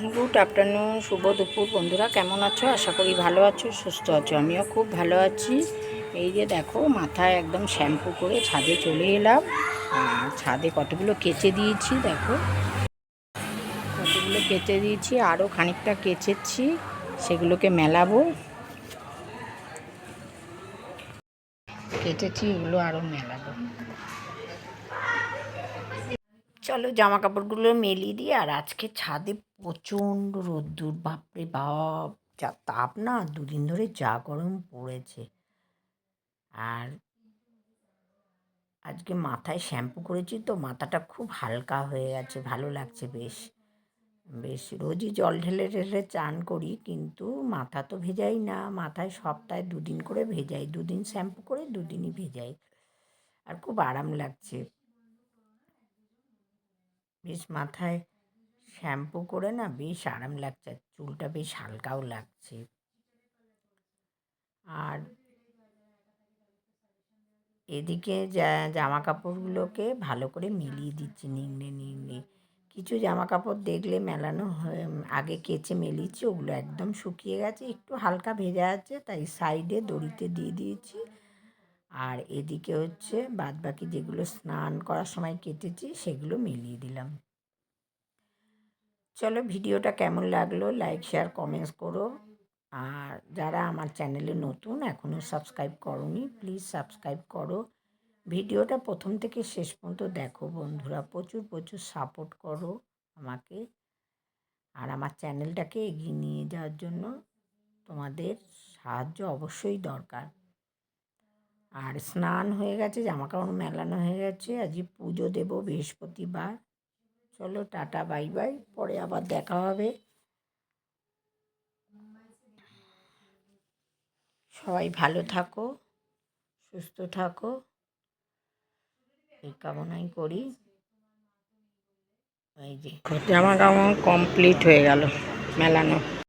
Good afternoon, শুভ দুপুর বন্ধুরা, কেমন আছো? আশা করি ভালো আছো, সুস্থ আছো, আমিও খুব ভালো আছি। এই যে দেখো, মাথায় একদম শ্যাম্পু করে ছাদে চলে এলাম। আর ছাদে কতগুলো কেচে দিয়েছি, দেখো। কতগুলো কেচে দিয়েছি আরও খানিকটা কেচেছি, সেগুলোকে মেলাবো। কেটেছি, এগুলো আরও মেলাবো। চলো জামা কাপড়গুলো মেলিয়ে দিই। আর আজকে ছাদে প্রচণ্ড রোদ্দুর, বাপরে বাপ! যা তাপ না, দুদিন ধরে যা গরম পড়েছে। আর আজকে মাথায় শ্যাম্পু করেছি তো মাথাটা খুব হালকা হয়ে গেছে, ভালো লাগছে বেশ। বেশ রোজই জল ঢেলে ঢেলে চান করি, কিন্তু মাথা তো ভেজাই না। মাথায় সপ্তাহে দুদিন করে ভেজাই, দুদিন শ্যাম্পু করে দুদিনই ভেজাই। আর খুব আরাম লাগছে। বেশ মাথায় শ্যাম্পু করে না বেশ আরাম লাগছে, চুলটা বেশ হালকাও লাগছে। আর এদিকে জামা কাপড়গুলোকে ভালো করে মিলিয়ে দিচ্ছি নিংড়ে নিংড়ে। কিছু জামা কাপড় দেখলে মেলানো হয়ে, আগে কেচে মেলিয়েছি, ওগুলো একদম শুকিয়ে গেছে, একটু হালকা ভেজা আছে, তাই সাইডে দড়িতে দিয়ে দিয়েছি। আর এদিকে হচ্ছে বাদ বাকি যেগুলো স্নান করার সময় কেটেছি, সেগুলো মিলিয়ে দিলাম। চলো ভিডিওটা কেমন লাগল লাইক শেয়ার কমেন্টস করো। আর যারা আমার চ্যানেলে নতুন এখনও সাবস্ক্রাইব করনি প্লিজ সাবস্ক্রাইব করো। ভিডিওটা প্রথম থেকে শেষ পর্যন্ত দেখো বন্ধুরা, প্রচুর প্রচুর সাপোর্ট করো আমাকে। আর আমার চ্যানেলটাকে এগিয়ে নিয়ে যাওয়ার জন্য তোমাদের সাহায্য অবশ্যই দরকার। আর স্নান হয়ে গেছে জামা কাপড় মেলানো হয়ে গেছে। আজকে পুজো দেবো বৃহস্পতিবার। চলো, টাটা, বাই বাই। পরে আবার দেখা হবে। সবাই ভালো থাকো, সুস্থ থাকো। এই কামনাই করি। এই যে জামা কাপড় কমপ্লিট হয়ে গেল, মেলানো।